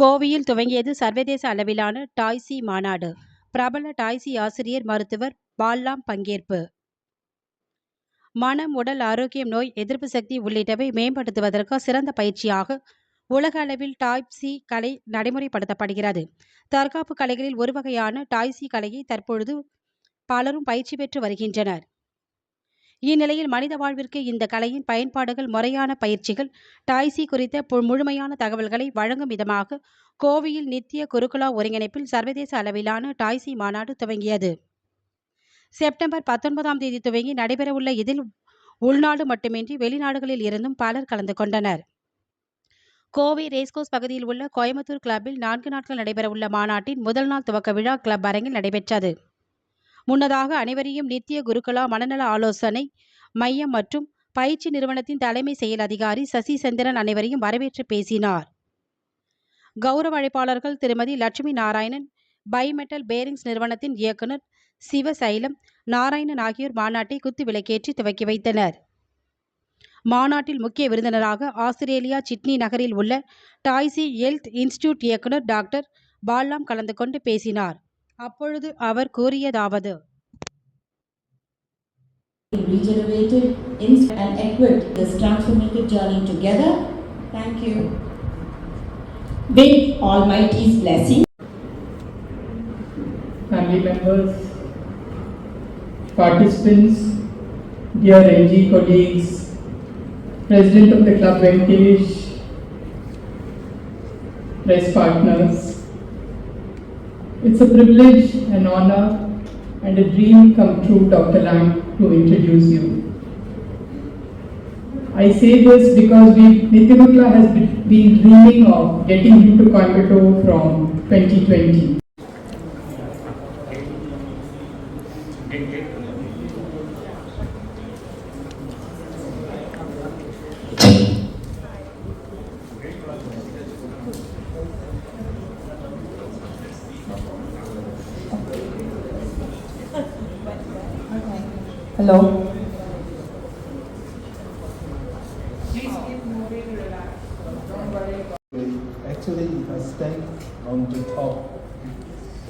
கோவையில் துவங்கியது சர்வதேச அளவிலான டாய்சி மாநாடு. பிரபல டாய்சி ஆசிரியர் மருத்துவர் பால்லாம் பங்கேற்பு. மனம் உடல் ஆரோக்கியம் நோய் எதிர்ப்பு சக்தி உள்ளிட்டவை மேம்படுத்துவதற்கு சிறந்த பயிற்சியாக உலக அளவில் டாய்சி கலை நடைமுறைப்படுத்தப்படுகிறது. தற்காப்பு கலைகளில் ஒரு வகையான டாய்சி கலையை தற்பொழுது பலரும் பயிற்சி பெற்று வருகின்றனர். இந்நிலையில் மனித வாழ்விற்கு இந்த கலையின் பயன்பாடுகள் முறையான பயிற்சிகள் டாய்ஸி குறித்த பு- முழுமையான தகவல்களை வழங்கும் விதமாக கோவையில் நித்திய குருகுலா ஒருங்கிணைப்பில் சர்வதேச அளவிலான டாய்ஸி மாநாடு துவங்கியது. செப்டம்பர் பத்தொன்பதாம் தேதி துவங்கி நடைபெறவுள்ள இதில் உள்நாடு மட்டுமின்றி வெளிநாடுகளில் இருந்தும் பலர் கலந்து கொண்டனர். கோவை ரேஸ்கோஸ் பகுதியில் உள்ள கோயம்புத்தூர் கிளப்பில் நான்கு நாட்கள் நடைபெறவுள்ள மாநாட்டின் முதல் நாள் துவக்க விழா கிளப் அரங்கில் நடைபெற்றது. முன்னதாக அனைவரையும் நித்திய குருகுலா மனநல ஆலோசனை மையம் மற்றும் பயிற்சி நிறுவனத்தின் தலைமை செயல் அதிகாரி சசி சந்திரன் அனைவரையும் வரவேற்று பேசினார். கௌரவ அழைப்பாளர்கள் திருமதி லட்சுமி நாராயணன் பைமெட்டல் பேரிங்ஸ் நிறுவனத்தின் இயக்குனர் சிவசைலம் நாராயணன் ஆகியோர் மாநாட்டை குத்து விளக்கேற்றி துவக்கி வைத்தனர். மாநாட்டில் முக்கிய விருந்தினராக ஆஸ்திரேலியா சிட்னி நகரில் உள்ள டாய்சி ஹெல்த் இன்ஸ்டிடியூட் இயக்குனர் டாக்டர் பால்லாம் கலந்து கொண்டு பேசினார். அப்பொழுது அவர் கூறியதாவது regenerated, inspired and equipped this transformative journey together. Thank you. With Almighty's blessing. family members, participants, dear NG colleagues, President of the club Venkatesh, press partners. it's a privilege, an honor, and a dream come true, Dr. Lang, to introduce you. I say this because we, Nityamukla has been been dreaming of getting him to Coimbatore from 2020. Hello. Actually, if I stand on the top,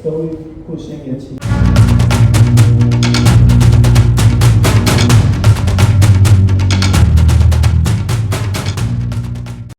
so pushing it.